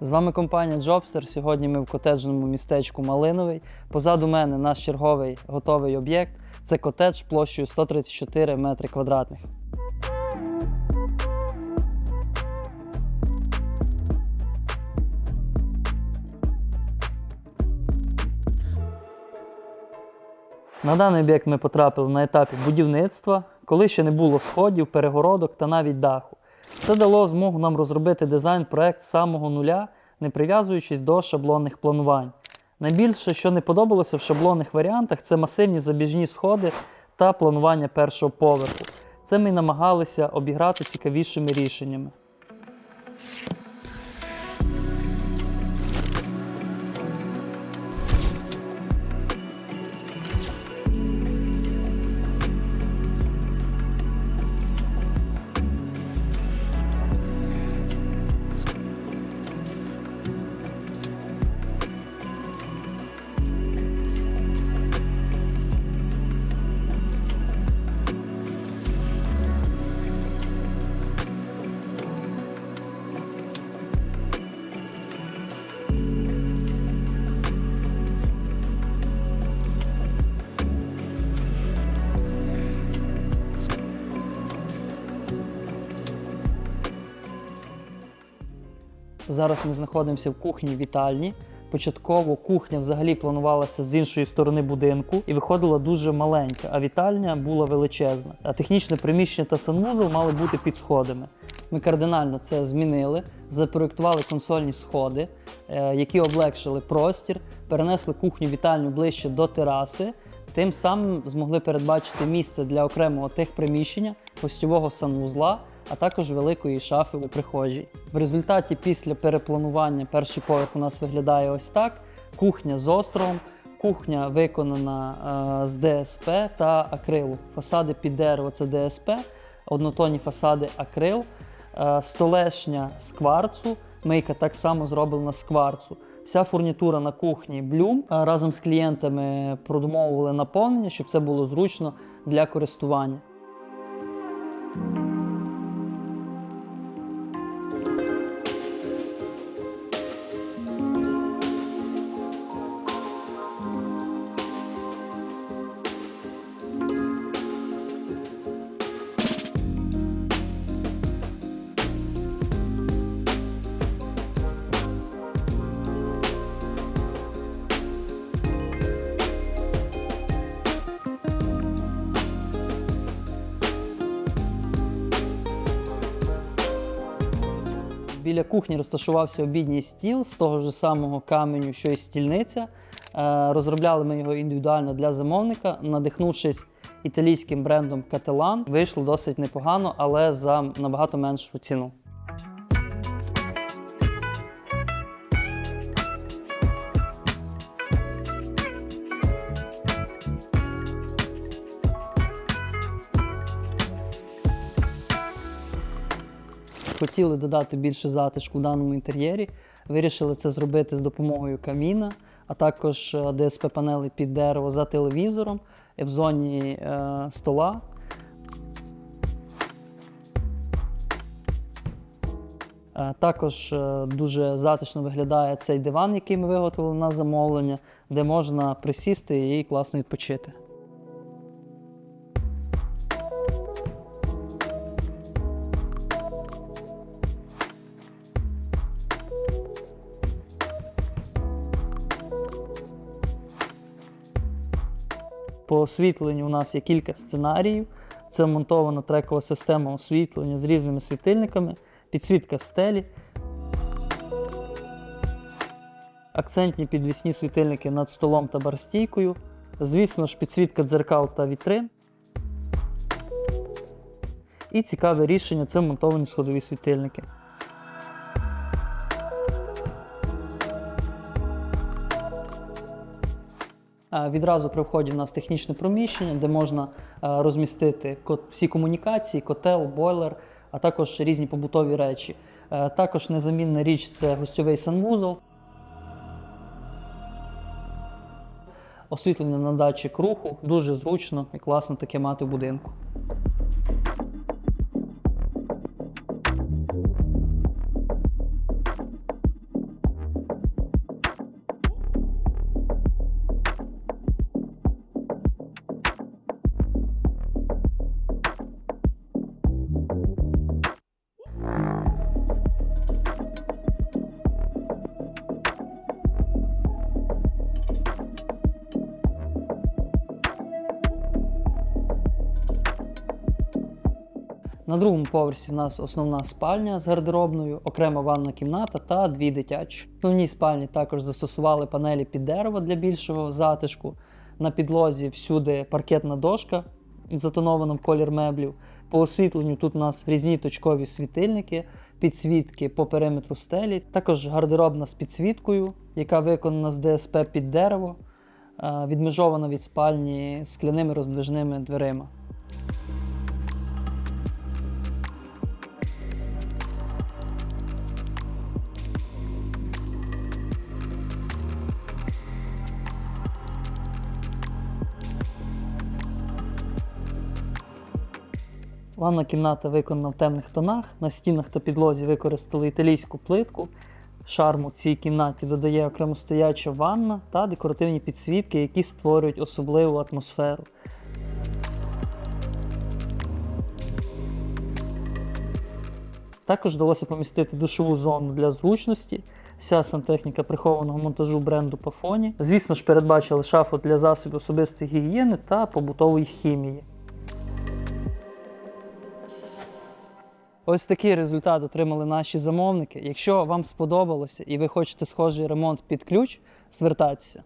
З вами компанія Jobster. Сьогодні ми в котеджному містечку Малиновий. Позаду мене наш черговий готовий об'єкт. Це котедж площею 134 метри квадратних. На даний об'єкт ми потрапили на етапі будівництва, коли ще не було сходів, перегородок та навіть даху. Це дало змогу нам розробити дизайн-проект з самого нуля, не прив'язуючись до шаблонних планувань. Найбільше, що не подобалося в шаблонних варіантах, це масивні забіжні сходи та планування першого поверху. Це ми намагалися обіграти цікавішими рішеннями. Зараз ми знаходимося в кухні вітальні. Початково кухня взагалі планувалася з іншої сторони будинку і виходила дуже маленька, а вітальня була величезна. А технічне приміщення та санвузол мали бути під сходами. Ми кардинально це змінили, запроєктували консольні сходи, е, які облегшили простір, перенесли кухню вітальню ближче до тераси. Тим самим змогли передбачити місце для окремого техприміщення, гостьового санвузла, а також великої шафи у прихожій. В результаті після перепланування перший поверх у нас виглядає ось так: кухня з островом, кухня виконана е, з ДСП та акрилу. Фасади під дерево це ДСП, однотонні фасади акрил, е, столешня з кварцу, мийка так само зроблена з кварцу. Вся фурнітура на кухні Bloom. Е, Разом з клієнтами продумовували наповнення, щоб це було зручно для користування. Біля кухні розташувався обідній стіл з того ж самого каменю, що і стільниця. Е, Розробляли ми його індивідуально для замовника, надихнувшись італійським брендом Кателан. Вийшло досить непогано, але за набагато меншу ціну. Хотіли додати більше затишку в даному інтер'єрі. Вирішили це зробити з допомогою каміна, а також е, ДСП-панели під дерево за телевізором в зоні е, стола. Е, Також е, дуже затишно виглядає цей диван, який ми виготовили на замовлення, де можна присісти і класно відпочити. По освітленню у нас є кілька сценаріїв. Це вмонтована трекова система освітлення з різними світильниками, підсвітка стелі. Акцентні підвісні світильники над столом та барстійкою. Звісно ж, підсвітка дзеркал та вітрин. І цікаве рішення це вмонтовані сходові світильники. Відразу при вході в нас технічне приміщення, де можна е, розмістити всі комунікації, котел, бойлер, а також різні побутові речі. Е, Також незамінна річ це гостьовий санвузол. Освітлення на датчик руху дуже зручно і класно таке мати в будинку. На другому поверсі в нас основна спальня з гардеробною, окрема ванна кімната та дві дитячі. В основній спальні також застосували панелі під дерево для більшого затишку. На підлозі всюди паркетна дошка, затонована в колір меблів. По освітленню тут у нас врізні точкові світильники, підсвітки по периметру стелі, також гардеробна з підсвіткою, яка виконана з ДСП під дерево, е, відмежована від спальні скляними роздвижними дверима. Ванна кімната виконана в темних тонах. На стінах та підлозі використали італійську плитку. Шарму цій кімнаті додає окремо стояча ванна та декоративні підсвітки, які створюють особливу атмосферу. Також вдалося помістити душову зону для зручності. Вся сантехніка прихованого монтажу бренду Pafoni. Звісно ж, передбачили шафу для засобів особистої гігієни та побутової хімії. Ось такий результат отримали наші замовники. Якщо вам сподобалося і ви хочете схожий ремонт під ключ, звертайтеся.